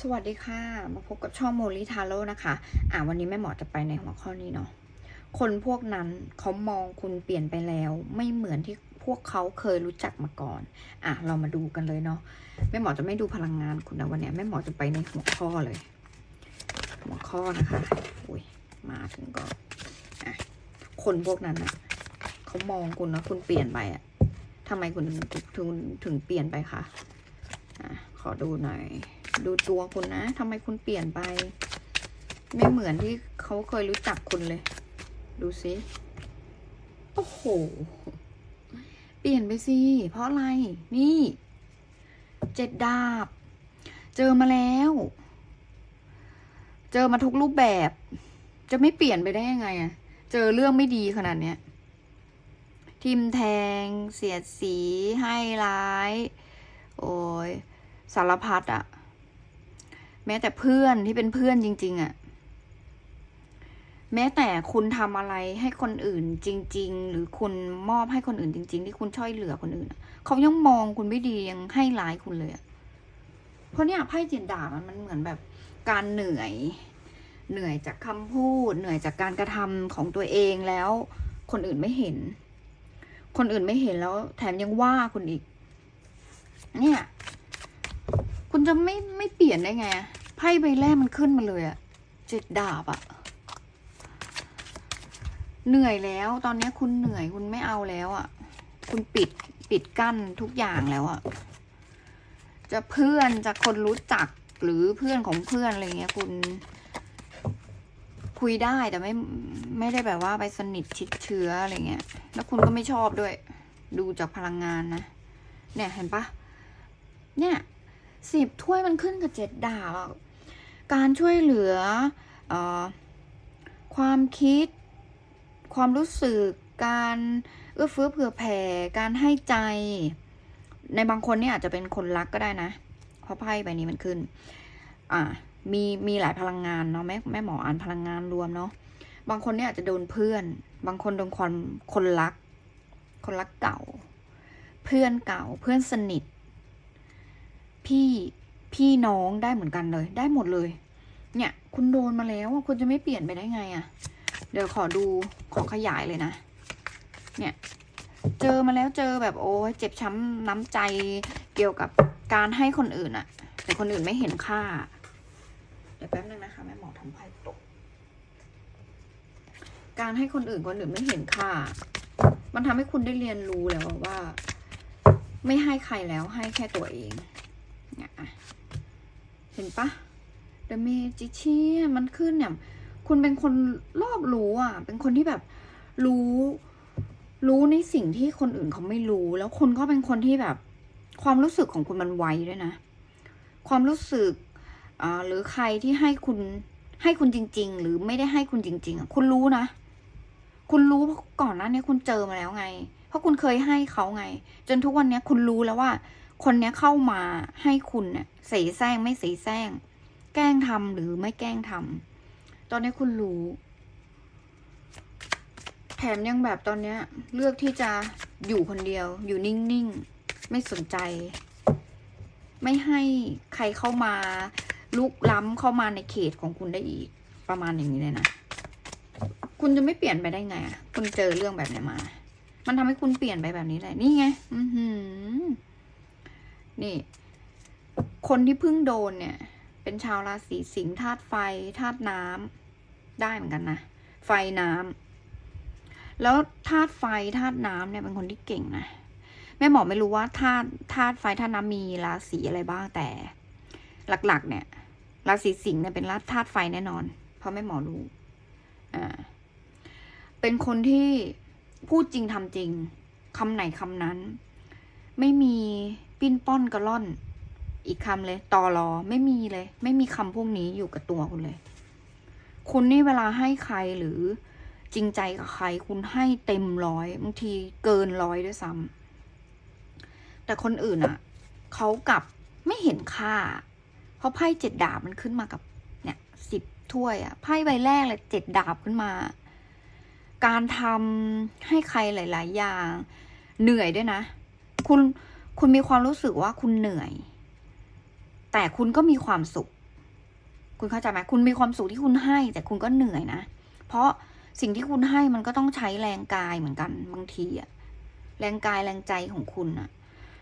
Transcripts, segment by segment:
สวัสดีค่ะ มาพบกับช่องโมลิทาโร่นะคะ อ่าวันนี้แม่หมอจะไปในหัวข้อนี้เนาะคนพวกนั้นเขามองคุณเปลี่ยนไปแล้ว ไม่เหมือนที่พวกเขาเคยรู้จักมาก่อน อะเรามาดูกันเลยเนาะแม่หมอจะไม่ดูพลังงานคุณนะวันนี้แม่หมอจะไปในหัวข้อเลย หัวข้อนะคะอุ้ยมาถึงก็อะคนพวกนั้นอะเขามองคุณนะคุณเปลี่ยนไปอะทำไมคุณถึงถึงเปลี่ยนไปคะอะขอดูหน่อย ดูตัวคุณนะทำไมคุณเปลี่ยนไป ไม่เหมือนที่เขาเคยรู้จักคุณเลย ดูสิ โอ้โห เปลี่ยนไปสิ เพราะอะไร นี่ เจ็ดดาบ เจอมาแล้ว เจอมาทุกรูปแบบ จะไม่เปลี่ยนไปได้ยังไงอะเจอเรื่องไม่ดีขนาดเนี้ยทิมแทง เสียดสี ให้ร้าย โอ้ยสารพัดอะ แม้แต่เพื่อนที่เป็นเพื่อนจริง ๆอะแม้แต่คุณทำอะไรให้คนอื่นจริง ๆ หรือคุณมอบให้คนอื่นจริง ๆ ที่คุณช่วยเหลือคนอื่นเขายังมองคุณไม่ดียังให้ร้ายคุณเลยอะเพราะเนี่ยไพ่เจียนดาบมันมันเหมือนแบบการเหนื่อย เหนื่อยจากคำพูด เหนื่อยจากการกระทำของตัวเองแล้ว คนอื่นไม่เห็น คนอื่นไม่เห็นแล้ว แถมยังว่าคุณอีก เนี่ย คุณจะไม่ไม่เปลี่ยนได้ไง ไพ่ใบแรกมันขึ้นมาเลยอะเจ็ดดาบอะเหนื่อยแล้ว ตอนนี้คุณเหนื่อยคุณไม่เอาแล้วอะคุณปิดปิดกั้นทุกอย่างแล้วอะจะเพื่อนจะคนรู้จักหรือเพื่อนของเพื่อนอะไรเงี้ย คุณ คุยได้แต่ไม่ไม่ได้แบบว่าไปสนิทชิดเชื้ออะไรเงี้ย แล้วคุณก็ไม่ชอบด้วย ดูจากพลังงานนะเนี่ยเห็นปะเนี่ย สิบถ้วยมันขึ้นกับเจ็ดดาบอะการช่วยเหลือออความคิด ความรู้สึก การเอื้อเฟื้อเผื่อแผ่ การให้ใจ ในบางคนเนี่ยอาจจะเป็นคนรักก็ได้นะ เพราะไพ่ใบนี้มันขึ้น อ่า มีมีหลายพลังงานเนาะแม่แม่หมออ่านพลังงานรวมเนาะ บางคนเนี่ยอาจจะโดนเพื่อน บางคนโดนคนคนรัก คนรักเก่า เพื่อนเก่า เพื่อนสนิท พี่พี่น้องได้เหมือนกันเลย ได้หมดเลย เนี่ย คุณโดนมาแล้วคุณจะไม่เปลี่ยนไปได้ไงอะเดี๋ยวขอดูขอขยายเลยนะ เนี่ย เจอมาแล้วเจอแบบโอ้ยเจ็บช้ำน้ำใจเกี่ยวกับการให้คนอื่นอะแต่คนอื่นไม่เห็นค่า เดี๋ยวแป๊บนึงนะคะแม่หมอทำไพ่ตก การให้คนอื่นคนอื่นไม่เห็นค่า มันทำให้คุณได้เรียนรู้แล้วว่า ไม่ให้ใครแล้วให้แค่ตัวเอง เห็นปะ The Magician มันขึ้นเนี่ย คุณเป็นคนรอบรู้อะ เป็นคนที่แบบรู้ รู้ในสิ่งที่คนอื่นเขาไม่รู้ แล้วคนก็เป็นคนที่แบบ ความรู้สึกของคุณมันไวด้วยนะ ความรู้สึกอ่าหรือใครที่ให้คุณให้คุณจริง ๆ หรือไม่ได้ให้คุณจริง ๆอะคุณรู้นะ คุณรู้เพราะก่อนหน้านี้คุณเจอมาแล้วไง เพราะคุณเคยให้เขาไง จนทุกวันนี้คุณรู้แล้วว่า คนเนี้ยเข้ามาให้คุณเนี่ยเสแสร้งไม่เสแสร้ง แกล้งทำหรือไม่แกล้งทำตอนนี้คุณรู้ แถมยังแบบตอนเนี้ย เลือกที่จะอยู่คนเดียว อยู่นิ่งๆ ไม่สนใจ ไม่ให้ใครเข้ามาลุกล้ำเข้ามาในเขตของคุณได้อีก ประมาณอย่างนี้เลยนะคุณจะไม่เปลี่ยนไปได้ไง คุณเจอเรื่องแบบนี้มา มันทำให้คุณเปลี่ยนไปแบบนี้เลยนี่ไง อือหือ นี่ คนที่เพิ่งโดนเนี่ย เป็นชาวราศีสิงห์ธาตุไฟธาตุน้ำได้เหมือนกันนะ ไฟน้ำแล้วธาตุไฟธาตุน้ำเนี่ยเป็นคนที่เก่งนะแม่หมอไม่รู้ว่าธาตุธาตุไฟธาตุน้ำมีราศีอะไรบ้างแต่ หลักๆ เนี่ย ราศีสิงห์เนี่ยเป็นธาตุไฟแน่นอน เพราะแม่หมอรู้อ่าเป็นคนที่พูดจริงทำจริงคำไหนคำนั้น ไม่มี ปิ้นป้อนกระล่อน อีกคำเลย ตอรอไม่มีเลย ไม่มีคำพวกนี้อยู่กับตัวคุณเลย คุณนี่เวลาให้ใครหรือจริงใจกับใคร คุณให้เต็มร้อยบางทีเกินร้อยด้วยซ้ำแต่คนอื่นอะเขากลับไม่เห็นค่า เพราะไพ่เจ็ดดาบมันขึ้นมากับ เนี่ยสิบถ้วยอะไพ่ใบแรกเลยเจ็ดดาบขึ้นมา การทำให้ใครหลาย ๆ อย่าง เหนื่อยด้วยนะ คุณ คุณมีความรู้สึกว่าคุณเหนื่อย แต่คุณก็มีความสุข คุณเข้าใจไหมคุณมีความสุขที่คุณให้ แต่คุณก็เหนื่อยนะ เพราะสิ่งที่คุณให้มันก็ต้องใช้แรงกายเหมือนกันบางทีอะแรงกายแรงใจของคุณอะ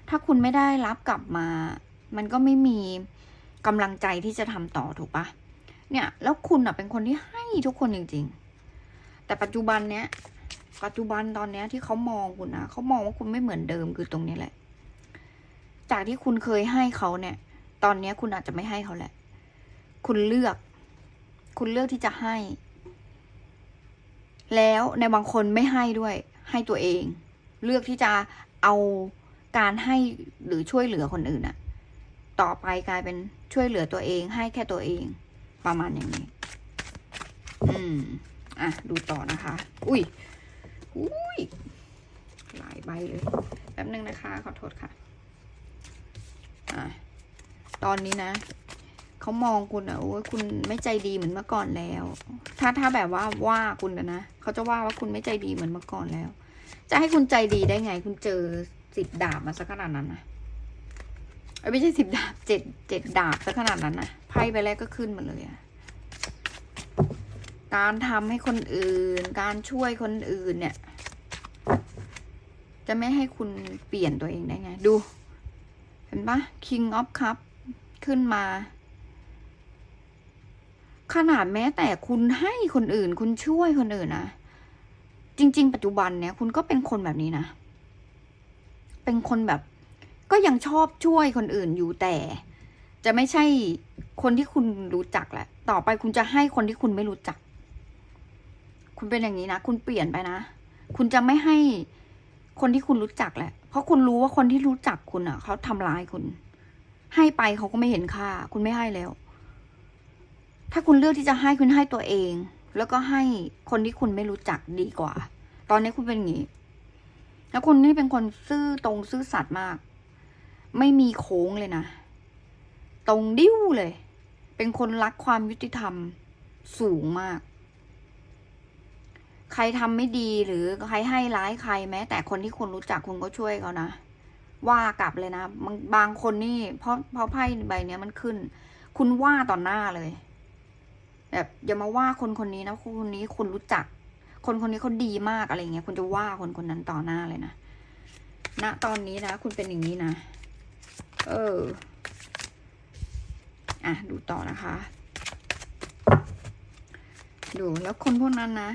ถ้าคุณไม่ได้รับกลับมา มันก็ไม่มีกำลังใจที่จะทำต่อถูกปะเนี่ย แล้วคุณอะเป็นคนที่ให้ทุกคนจริง ๆ แต่ปัจจุบันเนี้ยปัจจุบันตอนเนี้ยที่เขามองคุณนะเขามองว่าคุณไม่เหมือนเดิมคือตรงนี้แหละ จากที่คุณเคยให้เขาเนี่ย ตอนนี้คุณอาจจะไม่ให้เขาแหละ คุณเลือก คุณเลือกที่จะให้ แล้วในบางคนไม่ให้ด้วย ให้ตัวเอง เลือกที่จะเอาการให้หรือช่วยเหลือคนอื่นอะต่อไปกลายเป็นช่วยเหลือตัวเอง ให้แค่ตัวเอง ประมาณอย่างนี้ อืม อะ ดูต่อนะคะ อุ้ยอุ้ยหลายใบเลย แป๊บนึงนะคะ ขอโทษค่ะ อะตอนนี้นะเขามองคุณอะโอ้ยคุณไม่ใจดีเหมือนเมื่อก่อนแล้ว ถ้าถ้าแบบว่าว่าคุณนะนะเขาจะว่าว่าคุณไม่ใจดีเหมือนเมื่อก่อนแล้ว จะให้คุณใจดีได้ไง คุณเจอสิบดาบมาสักขนาดนั้นนะไม่ใช่สิบดาบเจ็ดเจ็ดดาบสักขนาดนั้นนะไพ่ไปแรกก็ขึ้นมาเลยอะการทำให้คนอื่น การช่วยคนอื่นเนี่ย จะไม่ให้คุณเปลี่ยนตัวเองได้ไง ดู ห็นปะ King of Cup ขึ้นมา ขนาดแม้แต่คุณให้คนอื่น คุณช่วยคนอื่นนะจริง ๆ ปัจจุบันเนี่ยคุณก็เป็นคนแบบนี้นะ เป็นคนแบบ ก็ยังชอบช่วยคนอื่นอยู่แต่ จะไม่ใช่คนที่คุณรู้จักแหละ ต่อไปคุณจะให้คนที่คุณไม่รู้จัก คุณเป็นอย่างนี้นะ คุณเปลี่ยนไปนะ คุณจะไม่ให้ คนที่คุณรู้จักแหละ เพราะคุณรู้ว่าคนที่รู้จักคุณอะ เขาทำร้ายคุณ ให้ไปเขาก็ไม่เห็นค่า คุณไม่ให้แล้ว ถ้าคุณเลือกที่จะให้คุณให้ตัวเอง แล้วก็ให้คนที่คุณไม่รู้จักดีกว่า ตอนนี้คุณเป็นอย่างนี้แล้วคุณนี่เป็นคนซื่อตรงซื่อสัตย์มาก ไม่มีโค้งเลยนะ ตรงดิ้วเลย เป็นคนรักความยุติธรรมสูงมาก ใครทำไม่ดีหรือใครให้ร้ายใครแม้ แต่คนที่คุณรู้จักคุณก็ช่วยเขานะ ว่ากลับเลยนะบางบางคนนี่เพราะเพราะไพ่ใบเนี้ยมันขึ้น คุณว่าต่อหน้าเลยแบบอย่ามาว่าคนคนนี้นะคนคนนี้คุณรู้จัก คนคนนี้เขาดีมากอะไรเงี้ยคุณจะว่าคนคนนั้นต่อหน้าเลยนะณตอนนี้นะคุณเป็นอย่างนี้นะเอออะดูต่อนะคะ ดูแล้วคนพวกนั้นนะ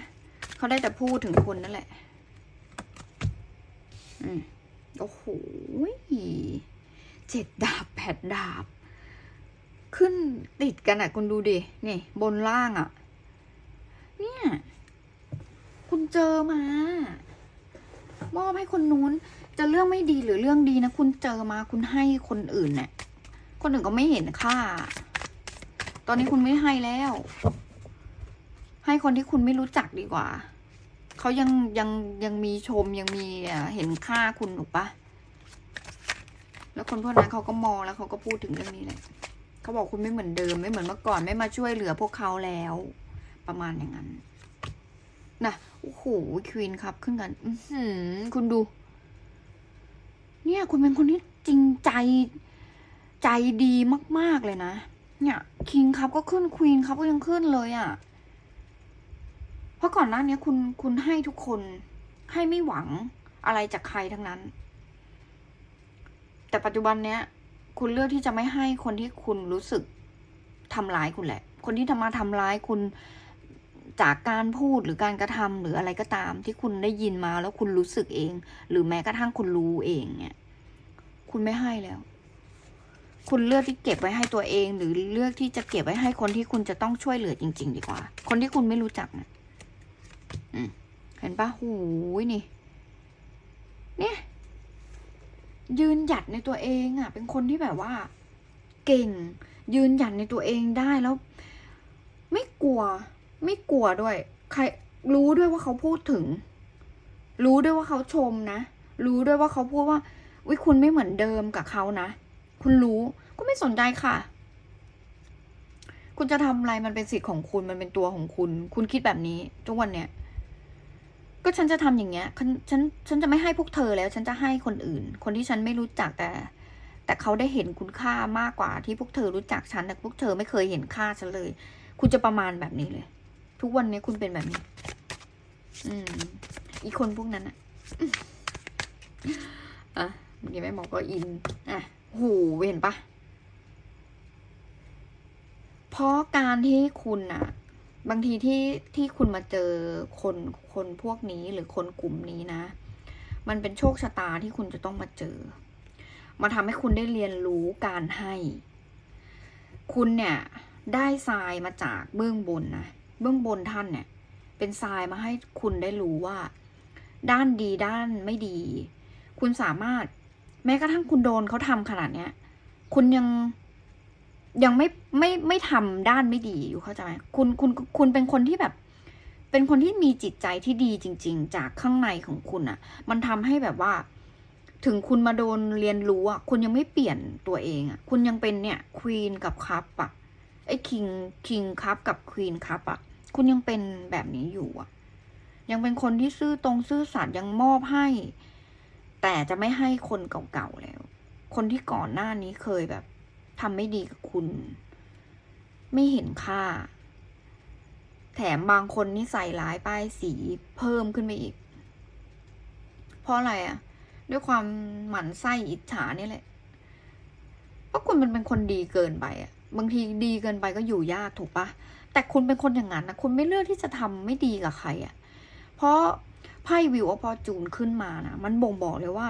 เขาได้แต่พูดถึงคุณนั่นแหละ อืมโอ้โหเจ็ดดาบแปดดาบ ขึ้นติดกันอะ คุณดูดิ นี่ บนล่างอะ เนี่ย คุณเจอมามอบให้คนนู้น จะเรื่องไม่ดีหรือเรื่องดีนะ คุณเจอมาคุณให้คนอื่นเนี่ยคนอื่นก็ไม่เห็นค่า ตอนนี้คุณไม่ให้แล้ว ให้คนที่คุณไม่รู้จักดีกว่า เขายังยังยังมีชมยังมีเห็นค่าคุณถูกปะแล้วคนพวกนั้นเขาก็มองแล้วเขาก็พูดถึงเรื่องนี้แหละเขาบอกคุณไม่เหมือนเดิม ไม่เหมือนเมื่อก่อนไม่มาช่วยเหลือพวกเขาแล้ว ประมาณอย่างนั้นนะโอ้โหควีนครับขึ้นกัน อืคุณดู เนี่ย คุณเป็นคนที่จริงใจใจดีมาก ๆ เลยนะ เนี่ยคิงครับก็ขึ้นควีนครับก็ยังขึ้นเลยอะ่ะ เพราะก่อนหน้านี้คุณคุณให้ทุกคนให้ไม่หวังอะไรจากใครทั้งนั้น แต่ปัจจุบันเนี้ย คุณเลือกที่จะไม่ให้คนที่คุณรู้สึกทำร้ายคุณแหละ คนที่ทำมาทำร้ายคุณจากการพูดหรือการกระทำหรืออะไรก็ตาม ที่คุณได้ยินมาแล้วคุณรู้สึกเอง หรือแม้กระทั่งคุณรู้เองเนี่ย คุณไม่ให้แล้ว คุณเลือกที่เก็บไว้ให้ตัวเอง หรือเลือกที่จะเก็บไว้ให้คนที่คุณจะต้องช่วยเหลือจริง ๆ ดีกว่า คนที่คุณไม่รู้จักนะอืม เห็นปะหูยนี่ เนี่ย ยืนหยัดในตัวเองอะ่ะ เป็นคนที่แบบว่า เก่ง ยืนหยัดในตัวเองได้แล้ว ไม่กลัว ไม่กลัวด้วย ใครรู้ด้วยว่าเขาพูดถึง รู้ด้วยว่าเขาชมนะ รู้ด้วยว่าเขาพูดว่าอุ้ยคุณไม่เหมือนเดิมกับเขานะ คุณรู้ก็ไม่สนใจค่ะ คุณจะทำอะไรมันเป็นสิทธิ์ของคุณ มันเป็นตัวของคุณ คุณคิดแบบนี้ทุกวันเนี้ย ก็ฉันจะทำอย่างเงี้ย ฉัน ฉันจะไม่ให้พวกเธอแล้ว ฉันจะให้คนอื่น คนที่ฉันไม่รู้จักแต่ แต่เขาได้เห็นคุณค่ามากกว่าที่พวกเธอรู้จักฉันแต่พวกเธอไม่เคยเห็นค่าฉันเลย คุณจะประมาณแบบนี้เลย ทุกวันนี้คุณเป็นแบบนี้ อืม อีคนพวกนั้นอะอะเมื่อกี้แม่หมอก็อิน อะโหเห็นปะเพราะการที่คุณอะ บางทีที่ที่คุณมาเจอคนคนพวกนี้หรือคนกลุ่มนี้นะ มันเป็นโชคชะตาที่คุณจะต้องมาเจอ มาทำให้คุณได้เรียนรู้การให้ คุณเนี่ยได้ทรายมาจากเบื้องบนนะเบื้องบนท่านเนี่ย เป็นทรายมาให้คุณได้รู้ว่า ด้านดีด้านไม่ดี คุณสามารถแม้กระทั่งคุณโดนเขาทำขนาดเนี้ย คุณยัง ยังไม่ไม่ไม่ทำด้านไม่ดีอยู่เข้าใจไหมคุณคุณคุณเป็นคนที่แบบ เป็นคนที่มีจิตใจที่ดีจริง ๆ จากข้างในของคุณอะ่ะ มันทำให้แบบว่า ถึงคุณมาโดนเรียนรู้อะ่ะ คุณยังไม่เปลี่ยนตัวเองอะ่ะ คุณยังเป็นเนี่ยควีนกับคัพอะ่ะไอ้คิงคิงคัพกับควีนคัพอะ คุณยังเป็นแบบนี้อยู่อะ ยังเป็นคนที่ซื่อตรงซื่อสัตย์ยังมอบให้ แต่จะไม่ให้คนเก่าๆแล้ว คนที่ก่อนหน้านี้เคยแบบ ทำไม่ดีกับคุณ ไม่เห็นค่า แถมบางคนนี่ใส่ร้ายป้ายสีเพิ่มขึ้นไปอีก เพราะอะไรอะ่ะ ด้วยความหมั่นไส้อิจฉานี่แหละเพราะคุณมันเป็นคนดีเกินไปอะ่ะ บางทีดีเกินไปก็อยู่ยากถูกปะแต่คุณเป็นคนอย่างนั้นนะคุณไม่เลือกที่จะทำไม่ดีกับใครอะ่ะ เพราะไพ่วิวอพอจูนขึ้นมานะมันบ่งบอกเลยว่า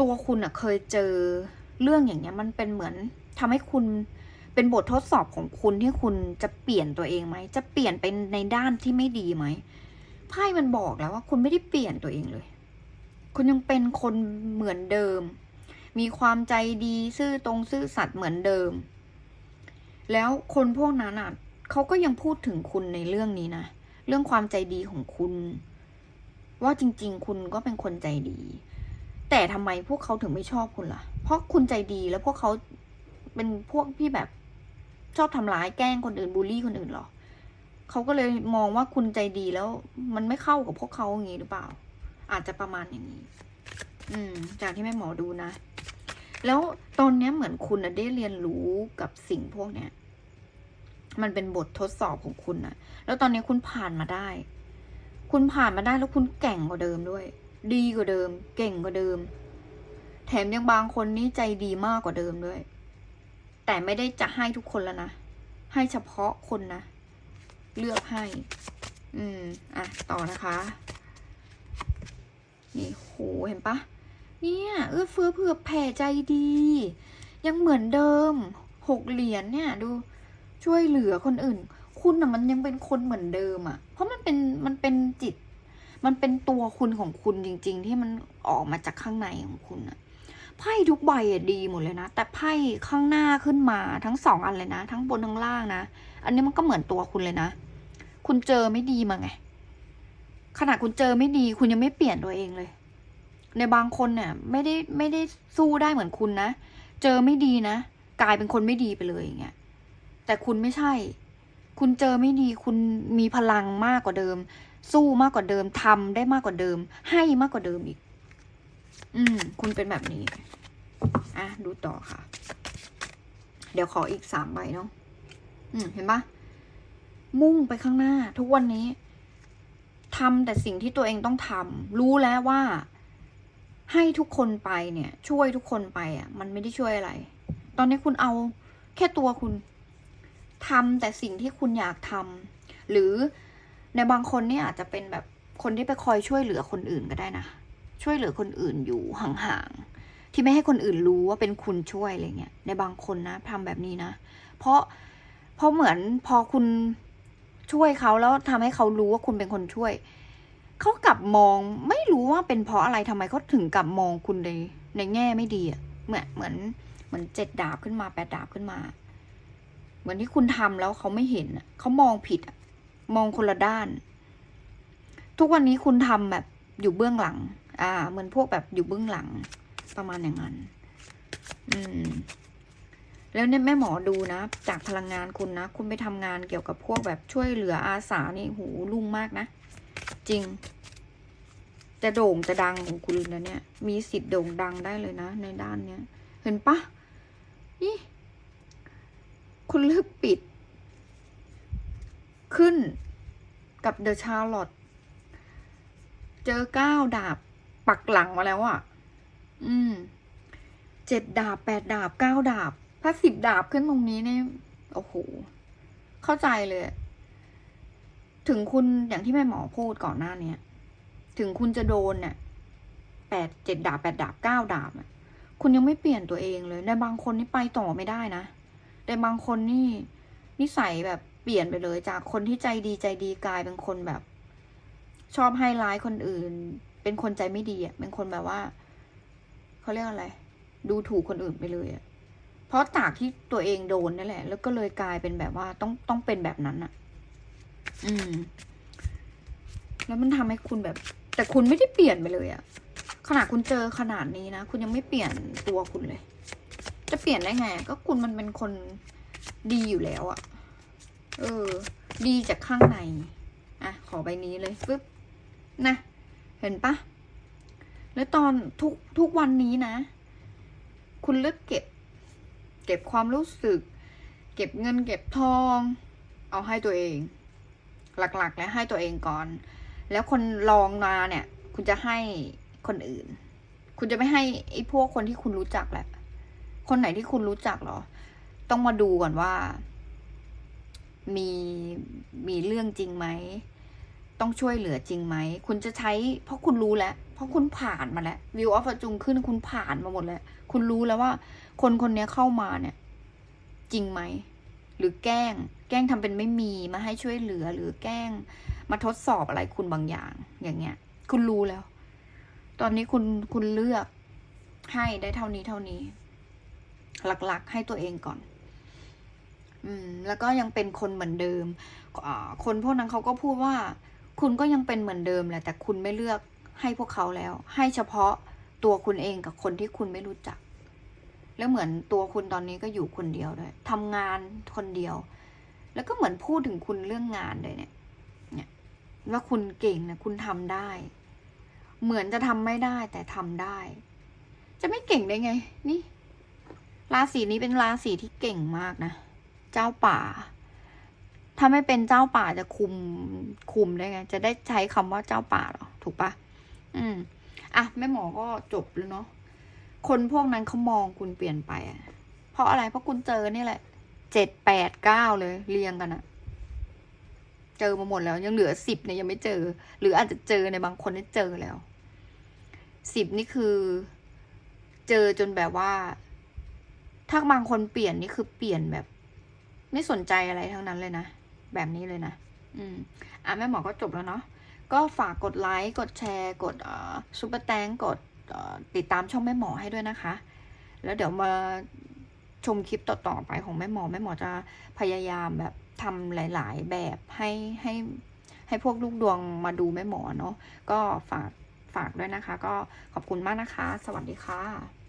ตัวคุณอะเคยเจอเรื่องอย่างเงี้ย มันเป็นเหมือน ทำให้คุณเป็นบททดสอบของคุณที่คุณจะเปลี่ยนตัวเองไหม จะเปลี่ยนไปในด้านที่ไม่ดีไหมไพ่มันบอกแล้วว่าคุณไม่ได้เปลี่ยนตัวเองเลย คุณยังเป็นคนเหมือนเดิม มีความใจดีซื่อตรงซื่อสัตย์เหมือนเดิม แล้วคนพวกนั้นอะเขาก็ยังพูดถึงคุณในเรื่องนี้นะ เรื่องความใจดีของคุณ ว่าจริง ๆ คุณก็เป็นคนใจดี แต่ทำไมพวกเขาถึงไม่ชอบคุณล่ะ เพราะคุณใจดีแล้วพวกเขา เป็นพวกที่แบบชอบทำร้ายแกล้งคนอื่นบูลลี่คนอื่นหรอเขาก็เลยมองว่าคุณใจดีแล้ว มันไม่เข้ากับพวกเขาอย่างนี้หรือเปล่า อาจจะประมาณอย่างนี้ อืม จากที่แม่หมอดูนะ แล้วตอนนี้เหมือนคุณนะได้เรียนรู้กับสิ่งพวกเนี้ย มันเป็นบททดสอบของคุณนะแล้วตอนนี้คุณผ่านมาได้ คุณผ่านมาได้แล้วคุณแก่งกว่าเดิมด้วย ดีกว่าเดิม เก่งกว่าเดิม แถมยังบางคนนี่ใจดีมากกว่าเดิมด้วย แต่ไม่ได้จะให้ทุกคนแล้วนะ ให้เฉพาะคนนะ เลือกให้ อืม อะ ต่อนะคะ นี่โห เห็นปะ เนี่ย เอื้อเฟื้อเผื่อแผ่ใจดี ยังเหมือนเดิม หกเหรียญเนี่ย ดู ช่วยเหลือคนอื่น คุณน่ะมันยังเป็นคนเหมือนเดิมอะ่ะ เพราะมันเป็น มันเป็นจิต มันเป็นตัวคุณของคุณจริง ๆ ที่มันออกมาจากข้างในของคุณอะ ไพ่ทุกใบอะดีหมดเลยนะ แต่ไพ่ข้างหน้าขึ้นมาทั้งสองอันเลยนะ ทั้งบนทั้งล่างนะ อันนี้มันก็เหมือนตัวคุณเลยนะ คุณเจอไม่ดีมาไง ขนาดคุณเจอไม่ดี คุณยังไม่เปลี่ยนตัวเองเลย ในบางคนเนี่ยไม่ได้ไม่ได้สู้ได้เหมือนคุณนะ เจอไม่ดีนะ กลายเป็นคนไม่ดีไปเลยอย่างเงี้ย แต่คุณไม่ใช่ คุณเจอไม่ดี คุณมีพลังมากกว่าเดิม สู้มากกว่าเดิมทำได้มากกว่าเดิม ให้มากกว่าเดิมอีก อืม คุณเป็นแบบนี้ อะ ดูต่อค่ะ เดี๋ยวขออีกสามใบเนาะ อืม เห็นปะมุ่งไปข้างหน้า ทุกวันนี้ทำแต่สิ่งที่ตัวเองต้องทำรู้แล้วว่า ให้ทุกคนไปเนี่ย ช่วยทุกคนไปอะ มันไม่ได้ช่วยอะไร ตอนนี้คุณเอาแค่ตัวคุณทำแต่สิ่งที่คุณอยากทำหรือในบางคนเนี่ยอาจจะเป็นแบบคนที่ไปคอยช่วยเหลือคนอื่นก็ได้นะ ช่วยเหลือคนอื่นอยู่ห่างๆที่ไม่ให้คนอื่นรู้ว่าเป็นคุณช่วยอะไรเงี้ยในบางคนนะทำแบบนี้นะ เพราะเพราะเหมือนพอคุณช่วยเขาแล้วทำให้เขารู้ว่าคุณเป็นคนช่วยเขากลับมองไม่รู้ว่าเป็นเพราะอะไรทำไมเขาถึงกลับมองคุณในในแง่ไม่ดีอะเหมือนเหมือนเหมือนเจ็ดดาบขึ้นมาแปดดาบขึ้นมา เหมือนที่คุณทำแล้วเขาไม่เห็นเขามองผิดมองคนละด้าน ทุกวันนี้คุณทำแบบอยู่เบื้องหลัง อ่า เหมือนพวกแบบอยู่เบื้องหลังประมาณอย่างนั้น อืม แล้วเนี่ยแม่หมอดูนะ จากพลังงานคุณนะ คุณไปทำงานเกี่ยวกับพวกแบบช่วยเหลืออาสานี่หูรุ่งมากนะ จริง จะโด่งจะดังของคุณนะเนี่ย มีสิทธิ์โด่งดังได้เลยนะ ในด้านเนี้ย เห็นปะนี่ คุณเลือกปิด ขึ้นกับเดอะชาร์ลอตเจอเก้าดาบ ปักหลังมาแล้วอะ่ะ อืม เจ็ดดาบแปดดาบเก้าดาบ ถ้าสิบดาบขึ้นตรงนี้เนี่ย โอ้โห เข้าใจเลย ถึงคุณอย่างที่แม่หมอพูดก่อนหน้าเนี้ย ถึงคุณจะโดนเนี่ยแปดเจ็ดดาบแปดดาบเก้าดาบอะคุณยังไม่เปลี่ยนตัวเองเลย ในบางคนนี่ไปต่อไม่ได้นะ แต่บางคนนี่นิสัยแบบเปลี่ยนไปเลยจากคนที่ใจดีใจดีกลายเป็นคนแบบ ชอบให้ร้ายคนอื่น เป็นคนใจไม่ดีอะเป็นคนแบบว่าเขาเรียกอะไร ดูถูกคนอื่นไปเลยอะเพราะตากที่ตัวเองโดนนั่นแหละ แล้วก็เลยกลายเป็นแบบว่าต้องต้องเป็นแบบนั้นอะ อืม แล้วมันทำให้คุณแบบ แต่คุณไม่ได้เปลี่ยนไปเลยอะขนาดคุณเจอขนาดนี้นะคุณยังไม่เปลี่ยนตัวคุณเลย จะเปลี่ยนได้ไง ก็คุณมันเป็นคนดีอยู่แล้วอะเออ ดีจากข้างใน อะ ขอใบนี้เลยปึ๊บนะ เห็นปะแล้วตอนทุกทุกวันนี้นะ คุณเลือกเก็บ เก็บความรู้สึก เก็บเงินเก็บทอง เอาให้ตัวเอง หลักๆ แล้วให้ตัวเองก่อน แล้วคนลองมาเนี่ย คุณจะให้คนอื่น คุณจะไม่ให้ไอ้พวกคนที่คุณรู้จักแหละ คนไหนที่คุณรู้จักเหรอ ต้องมาดูก่อนว่า มีมีเรื่องจริงไหม ต้องช่วยเหลือจริงไหม คุณจะใช้ เพราะคุณรู้แล้ว เพราะคุณผ่านมาแล้ววิวออฟจุงขึ้นคุณผ่านมาหมดแล้ว คุณรู้แล้วว่า คนคนนี้เข้ามาเนี่ย จริงไหม หรือแกล้ง แกล้งทำเป็นไม่มีมาให้ช่วยเหลือหรือแกล้ง มาทดสอบอะไรคุณบางอย่าง อย่างเงี้ย คุณรู้แล้ว ตอนนี้คุณคุณเลือกให้ได้เท่านี้เท่านี้ หลักๆ ให้ตัวเองก่อนอืมแล้วก็ยังเป็นคนเหมือนเดิม คนพวกนั้นเขาก็พูดว่า คุณก็ยังเป็นเหมือนเดิมแหละแต่คุณไม่เลือกให้พวกเขาแล้ว ให้เฉพาะตัวคุณเองกับคนที่คุณไม่รู้จัก แล้วเหมือนตัวคุณตอนนี้ก็อยู่คนเดียวด้วยทำงานคนเดียว แล้วก็เหมือนพูดถึงคุณเรื่องงานเลยเนี่ย เนี่ย ว่าคุณเก่งนะคุณทำได้ เหมือนจะทำไม่ได้แต่ทำได้ จะไม่เก่งได้ไง นี่ราศีนี้เป็นราศีที่เก่งมากนะ เจ้าป่า ถ้าไม่เป็นเจ้าป่าจะคุมคุมได้ไง จะได้ใช้คำว่าเจ้าป่าเหรอ ถูกปะอืม อะแม่หมอก็จบแล้วเนาะ คนพวกนั้นเขามองคุณเปลี่ยนไปอะเพราะอะไรเพราะคุณเจอนี่แหละ เจ็ดแปดเก้าเลย เรียงกันอะเจอมาหมดแล้ว ยังเหลือสิบเนี่ยยังไม่เจอ หรืออาจจะเจอในบางคนได้เจอแล้วสิบนี่คือ เจอจนแบบว่า ถ้าบางคนเปลี่ยนนี่คือเปลี่ยนแบบ ไม่สนใจอะไรทั้งนั้นเลยนะ แบบนี้เลยนะ อืม อะแม่หมอก็จบแล้วเนาะ ก็ฝากกดไลค์ กดแชร์ กดเอ่อซุปเปอร์แตงกดเอ่อติดตามช่องแม่หมอให้ด้วยนะคะ แล้วเดี๋ยวมาชมคลิปต่อๆไปของแม่หมอ แม่หมอจะพยายามแบบทำหลาย ๆ แบบให้ให้ให้พวกลูกดวงมาดูแม่หมอเนาะ ก็ฝากฝากด้วยนะคะ ก็ขอบคุณมากนะคะ สวัสดีค่ะ